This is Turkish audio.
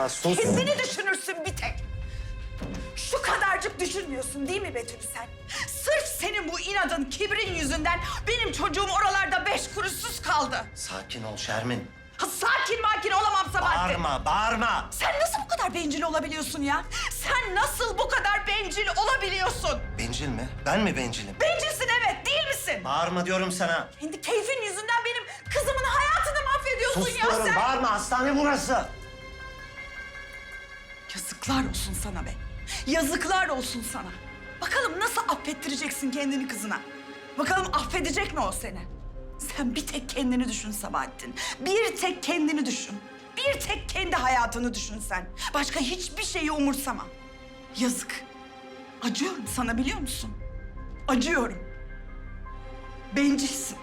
bağırma, sus. Kendini düşünürsün bir tek. Şu kadarcık düşünmüyorsun değil mi Betül sen? Sırf senin bu inadın, kibrin yüzünden benim çocuğum oralarda beş kuruşsuz kaldı. Sakin ol Şermin. Ha, sakin makin olamam Sabahattin. Bağırma, bağırma. Sen nasıl bu kadar bencil olabiliyorsun ya? Sen nasıl bu kadar bencil olabiliyorsun? Bencil mi? Ben mi bencilim? Bencilsin evet, değil misin? Bağırma diyorum sana. Kendi keyfin yüzünden benim kızımın hayatını mahvediyorsun Sus ya diyorum, sen. bağırma. Hastane burası. Yazıklar olsun sana be. Yazıklar olsun sana. Bakalım nasıl affettireceksin kendini kızına? Bakalım affedecek mi o seni? Sen bir tek kendini düşün Sabahattin. Bir tek kendini düşün. Bir tek kendi hayatını düşün sen. Başka hiçbir şeyi umursama. Yazık. Acıyorum sana biliyor musun? Acıyorum. Bencilsin.